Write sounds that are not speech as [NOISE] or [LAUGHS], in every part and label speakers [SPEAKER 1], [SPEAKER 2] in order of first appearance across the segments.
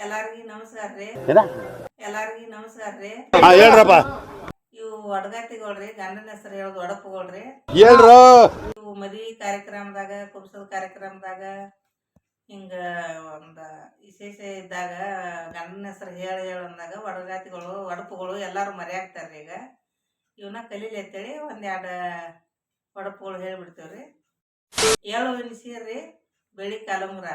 [SPEAKER 1] ಎಲ್ಲಾರ್ಗಿ ನಮಸ್ಕಾರ ರೀ ಎಲ್ಲಾರ್ಗಿ ನಮಸ್ಕಾರ ರೀ
[SPEAKER 2] ಹಾ ಹೇಳ್ರಪ್ಪ.
[SPEAKER 1] ಇವು ಒಡಗತಿಗಳ್ರಿ ಗಂಡನ ಹೆಸರು ಹೇಳೋದು ಒಡಪುಗಳ್ರಿ
[SPEAKER 2] ಹೇಳ್ರು.
[SPEAKER 1] ಇವು ಮದ್ವಿ ಕಾರ್ಯಕ್ರಮದಾಗ ಕುಬ್ಸದ ಕಾರ್ಯಕ್ರಮದಾಗ ಹಿಂಗ ಒಂದ ವಿಶೇಷ ಇದ್ದಾಗ ಗಂಡನ ಹೆಸರು ಹೇಳಿ ಹೇಳು ಅಂದಾಗ ಒಡಗಾತಿಗಳು ಒಡಪುಗಳು ಎಲ್ಲಾರು ಮರ್ಯಾಕ್ತಾರ್ರಿ ಈಗ. ಇವನ್ನ ಕಲೀಲಿ ಅಂತೇಳಿ ಒಂದೆರಡು ಒಡಪುಗಳು ಹೇಳ್ಬಿಡ್ತೇವ್ರಿ. ಏಳು ಎನಿಸಿರಿ ಬೆಳಿ ಕಲಂಗ್ರ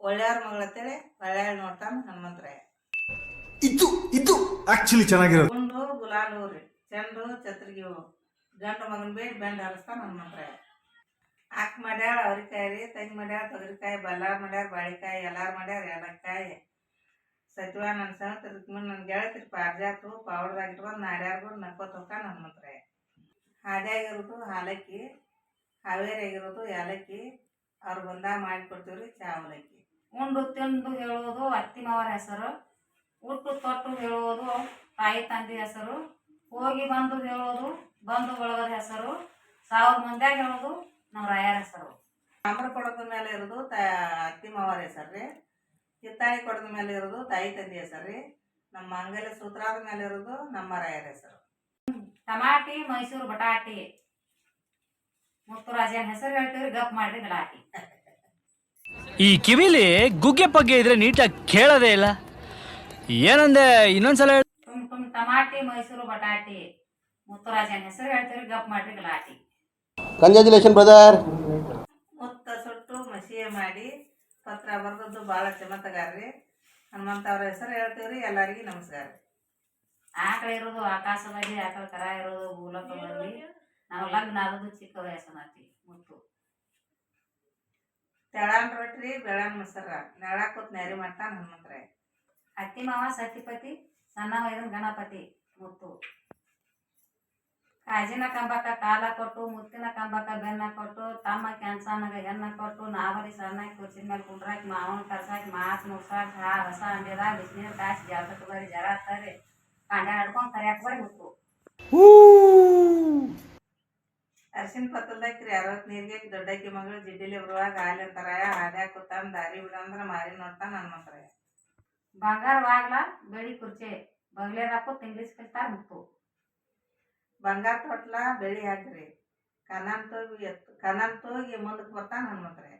[SPEAKER 1] ಒಳ್ಳೆಯವ್ರ ಮಗಳ ಅಂತೇಳಿ ಒಳ್ಳೆಯ ನೋಡ್ತಾನ ಹನುಮಂತರಾಯ.
[SPEAKER 3] ಇದು ಇದು ಆಕ್ಚುಲಿ ಚೆನ್ನಾಗಿರೋದು.
[SPEAKER 1] ಗುಂಡು ಗುಲಾಲ್ ಹೂರಿ. ಚೆಂಡು ಛತ್ರಿಗೆ ಹೂ. ಗಂಡು ಮಗನ ಬೇಡಿ ಬೆಂಡ್ ಹರಿಸ್ತಾನೆ ಹನುಮಂತರಾಯ. ಹಾಕ್ ಮಾಡ್ಯಾಳ ಅವ್ರಿಕಾಯಿ ರೀ ತಂಗಿ ಮಾಡ್ಯಾಳ ತೊಗರಿಕಾಯಿ ಬಲ್ಲಾರ್ ಮಾಡ್ಯಾರ ಬಾಳಿಕಾಯಿ ಎಲ್ಲಾರು ಮಾಡ್ಯಾರ ಏಲಕ್ಕಾಯಿ. ಸಚಿವ ನನ್ನ ಸಹತ ರುಕ್ಮಿಣಿ ನನ್ನ ಗೆಳತಿರಿ ಪಾರ್ಜಾತು ಪಾವಡ್ದಾಗ ಇಟ್ಕೊಂಡು ನಾರ್ಯಾರ್ಗೂ ನಕ್ಕೋತ ಹೋಗ್ತಾನೆ ಹನುಮಂತರಾಯ. ಹಾದಿಯಾಗಿರೋದು ಹಾಲಕ್ಕಿ ಹಾವೇರಿಯಾಗಿರೋದು ಏಲಕ್ಕಿ. ಅವ್ರು ಬಂದಾಗ ಮಾಡಿಕೊಡ್ತೀವಿ ರೀ ಚಾ ಅವಲಕ್ಕಿ
[SPEAKER 4] ಉಂಡು ತಿಂದು ಹೇಳುವುದು ಅತ್ತಿನವರ ಹೆಸರು ಹುಟ್ಟು ತೊಟ್ಟು ಹೇಳುವುದು ತಾಯಿ ತಂದೆ ಹೆಸರು ಹೋಗಿ ಬಂದು ಹೇಳೋದು ಬಂದು ಬಳಗದ ಹೆಸರು ಸಾವಿರ ಮಂದಿ ಹೇಳೋದು ನಮ್ಮ ರಾಯರ ಹೆಸರು.
[SPEAKER 1] ತಾಮ್ರ ಕೊಡದ ಮೇಲೆ ಇರೋದು ತ ಅತ್ತಿ ಮಾವರ ಹೆಸರು ರೀ. ಕಿತ್ತಾಯಿ ಕೊಡದ ಮೇಲೆ ಇರೋದು ತಾಯಿ ತಂದೆ ಹೆಸರು ರೀ. ನಮ್ಮ ಮಂಗಲ ಸೂತ್ರಾದ ಮೇಲೆ ಇರೋದು ನಮ್ಮ ರಾಯರ ಹೆಸರು.
[SPEAKER 4] ಟಮಾಟಿ ಮೈಸೂರು ಬಟಾಟಿ. ಮುತ್ತುರಾಜನ ಹೆಸರು ಹೇಳ್ತೀವಿ ಗಪ್ ಮಾಡ್ರಿ ಗಲಾಟಿ. [LAUGHS]
[SPEAKER 5] ಈ ಕಿವಿಲಿ ಗುಗ್ಗೆ ಪಗ್ಗೆ ಇದ್ರೆ ನೀಟಾಗಿ ಕೇಳೋದೇ ಇಲ್ಲ. ಏನಂದೆ ಇನ್ನೊಂದ್ಸಲ ಹೇಳು.
[SPEAKER 4] ಟುಮ್ ಟುಮ್ ಟಮಾಟಿ ಮೈಸೂರು ಬಟಾಟಿ. ಮುತ್ತುರಾಜನ ಹೆಸರು ಹೇಳ್ತೀವಿ ಗಪ್ ಮಾಡ್ರಿ ಗಲಾಟಿ.
[SPEAKER 2] ಕಂಗ್ರ್ಯಾಚುಲೇಷನ್ ಬ್ರದರ್
[SPEAKER 1] ಮುತ್ತ ಸುಟ್ಟು ಮಸಿಯ ಮಾಡಿ ಪತ್ರ ಬರೆದದ್ದು ಭಾಳ ಚಮತ್ಕಾರ್ರಿ ಹನುಮಂತ ಅವ್ರ ಹೆಸರು ಹೇಳ್ತೀವ್ರಿ ಎಲ್ಲರಿಗೂ ನಮಸ್ಕಾರ. ರೀ
[SPEAKER 4] ಆಕಳ ಇರೋದು ಆಕಾಶವಾಗಿ ಆಕಳ ಕರ ಇರೋದು ಭೂಲೋಕದಲ್ಲಿ. ನಾವು ಲಗ್ನ ಆದದ್ದು ಚಿಕ್ಕ ವಯಸ್ಸನತಿ ಮುತ್ತು.
[SPEAKER 1] ತೆಳಾನ್ ರೊಟ್ಟಿ ಬೆಳಾನ್ ಮೊಸರ. ನೆಳಾಕೂತ್ ನೆರಿ ಮಾಡ್ತಾನೆ ಹನುಮಂತರಾಯ
[SPEAKER 4] ಅತ್ತಿ ಮಾವ ಸತಿಪತಿ ಸಣ್ಣ ಗಣಪತಿ ಮುತ್ತು. ಕಾಜಿನ ಕಂಬಕ್ಕ ಕಾಲ ಕೊಟ್ಟು ಮುತ್ತಿನ ಕಂಬಕ್ಕ ಬೆನ್ನ ಕೊಟ್ಟು ತಮ್ಮ ಕ್ಯಾನ್ಸಾನಾಗ ಹೆಣ್ಣ ಕೊಟ್ಟು ನಾವರಿ ಸಣ್ಣ ಕುರ್ಚಿನ ಮೇಲೆ ಕುಂಡ್ರಾಕಿ ಮಾವನ ಕರ್ಸಾಕಿ ಮಾಸ್ ಮುಗ್ಸಾಕಿ ಹಾ ಹೊಸ ಅಂಡಿದಾಗ ಬಿಸಿನೀರು ಕಾಸಿ ಜಾತಕ ಬರಿ ಜರ ಹತ್ತಾರೆ. ಕಾಂಡೆ ನಡ್ಕೊಂಡ್ ಕರಿಯಾಕ ಬರಿ ಮುತ್ತು.
[SPEAKER 1] ಅರ್ಶಿನ ಪತ್ತಲ್ದಾಕ್ರಿ ಅರವತ್ತು ನೀರಿಗೆ ದೊಡ್ಡಕ್ಕಿ ಮಗಳು ಜಿಡ್ಡಿಲಿ ಬರುವಾಗ ಹಾಲಿ ಅಂತಾರ ಹಾದ್ಯಾಗ ಕೂತಾನ ದಾರಿ ಬಿಡಂದ್ರ ಮಾರಿ ನೋಡ್ತಾನ ಮಾತ್ರ
[SPEAKER 4] ಬಂಗಾರ ಬಾಗ್ಲ ಬೆಳಿ ಕುರ್ಚೆ ಬಗ್ಲೇದಾಕು ತಿಂಗ್ಳಿಸ್ಕಿರ್ತಾರ ಮುತ್ತು
[SPEAKER 1] ಬಂಗಾರ ತೊಟ್ಲ ಬೆಳಿ ಹಾಕ್ರಿ. ಕನನ್ ತೋಗಿ ಎತ್ತು ಕನನ್ ತೋಗಿ ಮುಂದಕ್ಕೆ ಬರ್ತಾನ ಹನುಮಂತರಾಯ